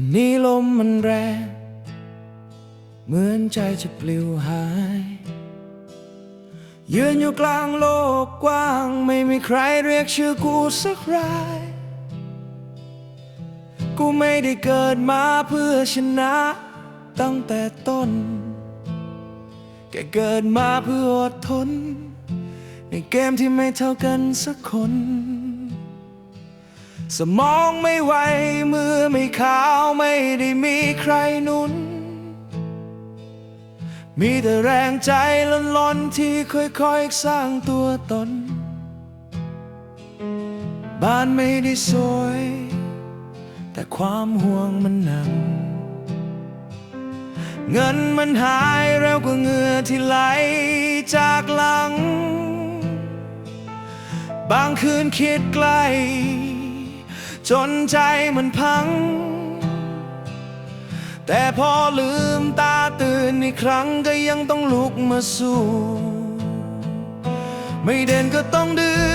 วันนี้ลมมันแรง เหมือนใจจะปลิวหาย ยืนอยู่กลางโลกกว้าง ไม่มีใครเรียกชื่อกูสักราย กูไม่ได้เกิดมาเพื่อชนะตั้งแต่ต้น แค่เกิดมาเพื่ออดทน ในเกมที่ไม่เท่ากันสักคน สมองไม่ไหวมือไม่ขาวไม่ได้มีใครนุน มีแต่แรงใจล้นๆที่ค่อยๆสร้างตัวตน บ้านไม่ได้สวย แต่ความห่วงมันหนักเงินมันหายเร็วกว่าเงื่อที่ไหลจากหลัง บางคืนคิดไกล จนใจมันพัง แต่พอลืมตาตื่นอีกครั้งก็ยังต้องลุกมาสู้ ไม่เด่นก็ต้องดื้อ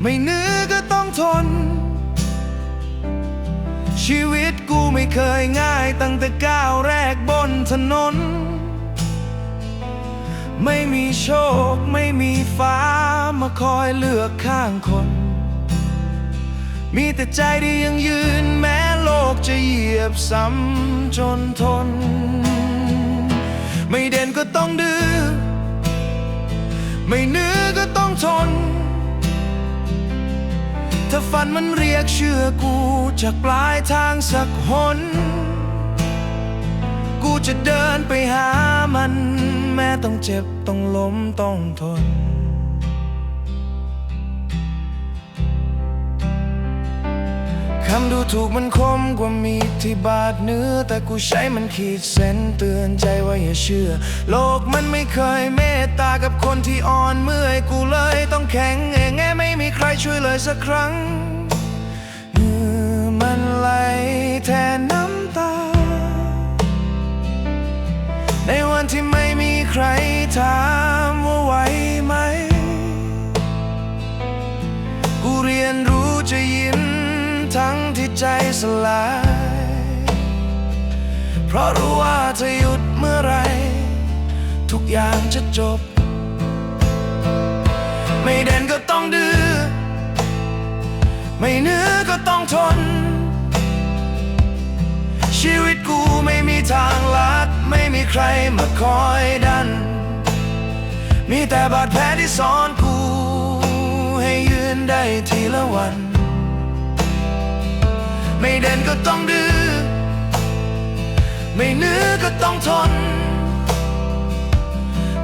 ไม่เนื้อก็ต้องทน ชีวิตกูไม่เคยง่ายตั้งแต่ก้าวแรกบนถนน ไม่มีโชคไม่มีฟ้ามาคอยเลือกข้างคน มีแต่ใจที่ยังยืนแม้โลกจะเหยียบซ้ำจนทน ไม่เด่นก็ต้องดื้อไม่เนื้อก็ต้องทน ถ้าฝันมันเรียกเชื่อกูจากปลายทางสักหน กูจะเดินไปหามัน แม้ต้องเจ็บต้องล้มต้องทนำดูถูกมันคมกว่ามีดที่บาดเนื้อ แต่กูใช้มันขีดเส้นเตือนใจว่าอย่าเชื่อ โลกมันไม่เคยเมตตากับคนที่อ่อนเมื่อยกูเลยต้องแข็งเองแงไม่มีใครช่วยเลยสักครั้งเมื่อมันไหลแทนน้ำตา ในวันที่ไม่มีใครถามว่าไหวไหม กูเรียนรู้จะยิ้ม ทั้งที่ใจสลาย เพราะรู้ว่าถ้าหยุดเมื่อไร ทุกอย่างจะจบ ไม่เด่นก็ต้องดื้อไม่เนื้อก็ต้องทน ชีวิตกูไม่มีทางลัด ไม่มีใครมาคอยดัน มีแต่บาดแผลที่สอนกู ให้ยืนได้ทีละวัน ไม่เด่นก็ต้องดื้อไม่เนื้อก็ต้องทน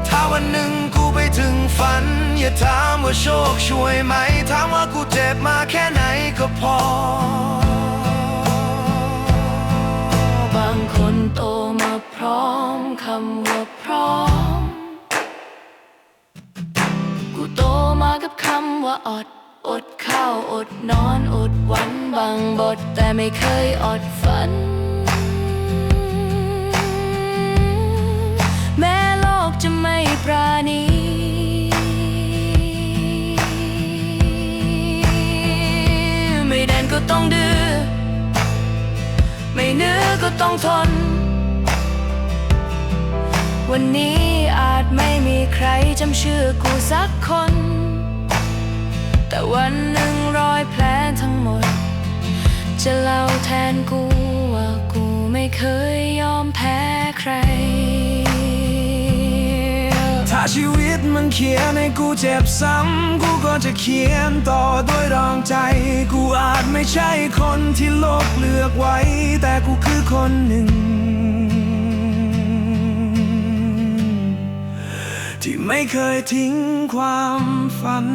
ถ้าวันหนึ่งกูไปถึงฝัน อย่าถามว่าโชคช่วยไหม ถามว่ากูเจ็บมาแค่ไหนก็พอ บางคนโตมาพร้อมคำว่าพร้อม กูโตมากับคำว่าอดอด ข้าวอดนอนอดวันบางบท แต่ไม่เคยอดฝัน แม้โลกจะไม่ปราณีไม่เด่นก็ต้องดื้อไม่เนื้อก็ต้องทน วันนี้อาจไม่มีใครจำชื่อกูสักคน แต่วันหนึ่งรอยแผลทั้งหมด จะเล่าแทนกูว่ากูไม่เคยยอมแพ้ใคร ถ้าชีวิตมันเขียนให้กูเจ็บซ้ำ กูก็จะเขียนต่อด้วยรองใจ กูอาจไม่ใช่คนที่โลกเลือกไว้ แต่กูคือคนหนึ่งที่ไม่เคยทิ้งความฝัน